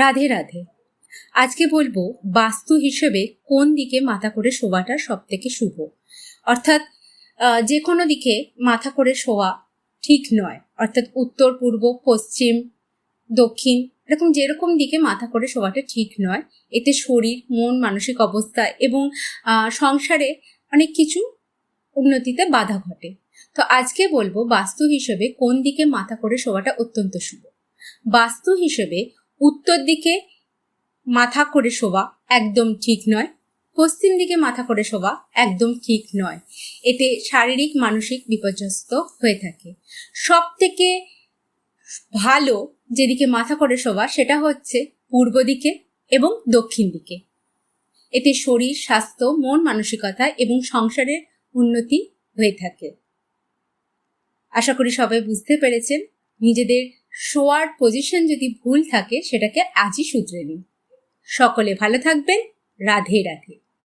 রাধে রাধে। আজকে বলব, বাস্তু হিসেবে কোন দিকে মাথা করে শোয়াটা সব থেকে শুভ? অর্থাৎ যে কোনো দিকে মাথা করে শোয়া ঠিক নয়। অর্থাৎ উত্তর, পূর্ব, পশ্চিম, দক্ষিণ, এরকম যেরকম দিকে মাথা করে শোয়াটা ঠিক নয়, এতে শরীর, মন, মানসিক অবস্থা এবং সংসারে অনেক কিছু উন্নতিতে বাধা ঘটে। তো আজকে বলব, বাস্তু হিসেবে কোন দিকে মাথা করে শোয়াটা অত্যন্ত শুভ? বাস্তু হিসেবে উত্তর দিকে মাথা করে শোবা একদম ঠিক নয়। পশ্চিম দিকে মাথা করে শোবা একদম ঠিক নয়। এতে শারীরিক, মানসিক বিপর্যস্ত হয়ে থাকে। সব থেকে ভালো যেদিকে মাথা করে শোবা সেটা হচ্ছে পূর্ব দিকে এবং দক্ষিণ দিকে। এতে শরীর, স্বাস্থ্য, মন মানসিকতা এবং সংসারের উন্নতি হয়ে থাকে। আশা করি সবাই বুঝতে পেরেছেন। নিজেদের শোয়ার পজিশন যদি ভুল থাকে সেটাকে আজই শুধরে নিন। সকলে ভালো থাকবেন। রাধে রাধে।